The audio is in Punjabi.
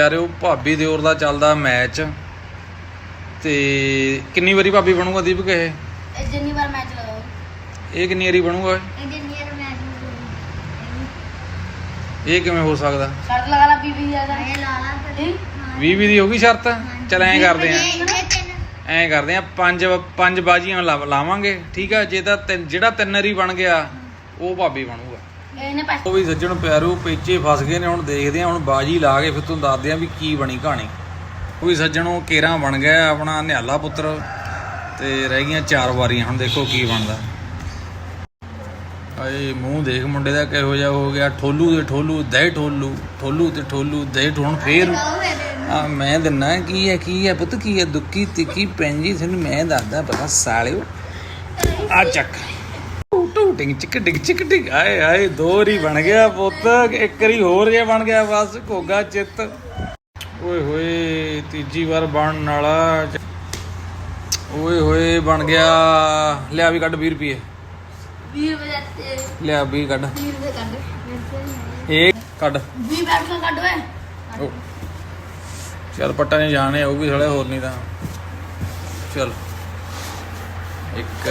ਯਾਰਿਓ ਭਾਬੀ ਦਿਓਰ ਦਾ ਚੱਲਦਾ ਮੈਚ। ਤੇ ਕਿੰਨੀ ਵਾਰੀ ਭਾਬੀ ਬਣੂਗਾ ਦੀਪਕ ਇਹ? ਇਹ ਜਿੰਨੀ ਵਾਰ ਮੈਚ ਲਗਾਓ ਇਹ ਕਿੰਨੀ ਵਾਰੀ ਬਣੂਗਾ ਜਿੰਨੀ ਵਾਰ ਮੈਚ ਇਹ ਕਿਵੇਂ ਹੋ ਸਕਦਾ? ਸ਼ਰਤ ਲਗਾ ਲਾ ਬੀਬੀ ਜ਼ਿਆਦਾ ਇਹ ਲਾ ਲਾ। ਠੀਕ 20 20 ਦੀ ਹੋ ਗਈ ਸ਼ਰਤ? ਚਲ ਐਂ ਕਰਦੇ ਆ। ਐਂ ਕਰਦੇ ਆ ਪੰਜ ਪੰਜ ਬਾਜੀਆਂ ਲਾ- ਲਾਵਾਂਗੇ ਠੀਕ ਆ? ਜੇ ਤਾਂ ਤਿੰਨ- ਜਿਹੜਾ ਤਿੰਨ ਵਾਰੀ ਬਣ ਗਿਆ ਉਹ ਭਾਬੀ ਬਣੂਗਾ। ਇਹਨੇ ਪੈਸੇ ਉਹ ਵੀ ਸੱਜਣ ਪਿਆਰੂ ਪੇਚੇ ਫਸ ਗਏ ਨੇ ਹੁਣ ਦੇਖਦੇ ਆ ਹੁਣ ਬਾਜੀ ਲਾ ਕੇ ਫਿਰ ਤੁਹਾਨੂੰ ਦੱਸਦੇ ਆ ਵੀ ਕੀ ਬਣੀ ਕਹਾਣੀ। ਉਹ ਵੀ ਸੱਜਣੋਂ ਕੇਰਾਂ ਬਣ ਗਿਆ ਆਪਣਾ ਨਿਹਾਲਾ ਪੁੱਤਰ ਤੇ ਰਹਿ ਗਈਆਂ ਚਾਰ ਵਾਰੀਆਂ ਹੁਣ ਦੇਖੋ ਕੀ ਬਣਦਾ। ਆਏ ਮੂੰਹ ਦੇਖ ਮੁੰਡੇ ਦਾ ਕਿਹੋ ਜਿਹਾ ਹੋ ਗਿਆ ਠੋਲੂ ਦੇ ਠੋਲੂ ਦੇ ਠੋਲੂ ਠੋਲੂ ਤੇ ਠੋਲੂ ਦੇ ਹੁਣ ਫੇਰ ਆ ਮੈਂ ਦਿੰਨਾ ਕੀ ਹੈ ਕੀ ਹੈ ਪੁੱਤ ਕੀ ਹੈ ਦੁੱਕੀ ਤਿੱਕੀ ਪੈਂਜੀ ਤੈਨੂੰ ਮੈਂ ਦੱਸਦਾ ਪਤਾ ਸਾਲਿਓ। ਆ ਚੱਕ। ਟਿੰਗ ਚਿਕ ਡਿਗ ਚਿਕ ਡਿਗ ਆਏ ਆਏ ਦੋ ਵਾਰੀ ਬਣ ਗਿਆ ਪੁੱਤ ਇੱਕ ਵਾਰੀ ਹੋਰ ਜੇ ਬਣ ਗਿਆ ਬਸ ਘੋਗਾ ਚਿੱਤ ਓਏ ਹੋਏ ਤੀਜੀ ਵਾਰ ਬਣਨ ਵਾਲਾ ਓਏ ਹੋਏ ਬਣ ਗਿਆ ਲਿਆ ਵੀ ਕੱਢ 20 ਰੁਪਏ 20 ਰੁਪਏ ਤੇ ਲਿਆ 20 ਕੱਢ 20 ਰੁਪਏ ਕੱਢ ਇਹ ਕੱਢ 20 ਬੈਠ ਕੇ ਕੱਢ ਓਏ ਓ। ਚੱਲ ਪੱਟਾ ਨਹੀਂ ਜਾਣੇ ਉਹ ਵੀ ਥੋੜਾ ਹੋਰ ਨਹੀਂ ਤਾਂ ਚੱਲ ਇੱਕ